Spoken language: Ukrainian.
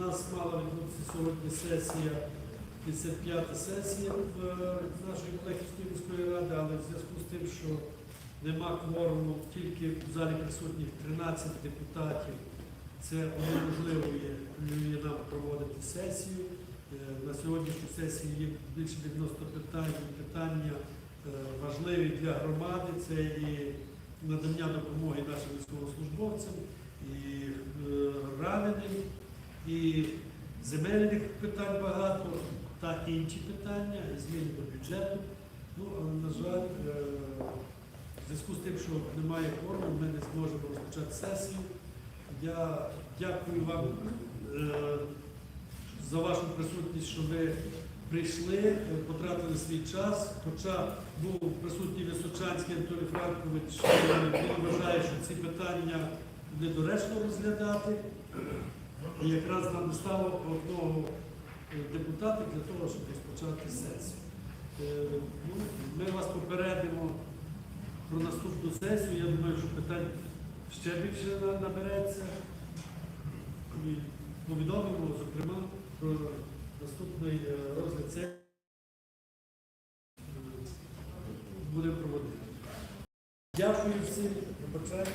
У нас мала відбутися сьогодні сесія, 55-та сесія в е, нашої Олегівської міської ради, але в зв'язку з тим, що нема кворуму, тільки в залі присутніх 13 депутатів, це унеможливує нам проводити сесію. Е, На сьогоднішню сесію є більше 90 питань, питання е, важливі для громади. Це і надання допомоги нашим військовослужбовцям, і раненим, і земельних питань багато, та інші питання, і зміни до бюджету. Ну, але, на жаль, е, в зв'язку з тим, що немає форму, ми не зможемо розпочати сесію. Я дякую вам е, за вашу присутність, що ви прийшли, е, потратили свій час. Хоча був присутній Височанський Анатолій Франкович, він вважає, що ці питання недоречно розглядати. І якраз нам стало одного е, депутата для того, щоб розпочати сесію. Е, ну, Ми вас попередимо про наступну сесію. Я думаю, що питань ще більше набереться. І повідомимо, зокрема, про наступний е, розгляд сесії. Е, Будемо проводити. Дякую всім. Вибачайте.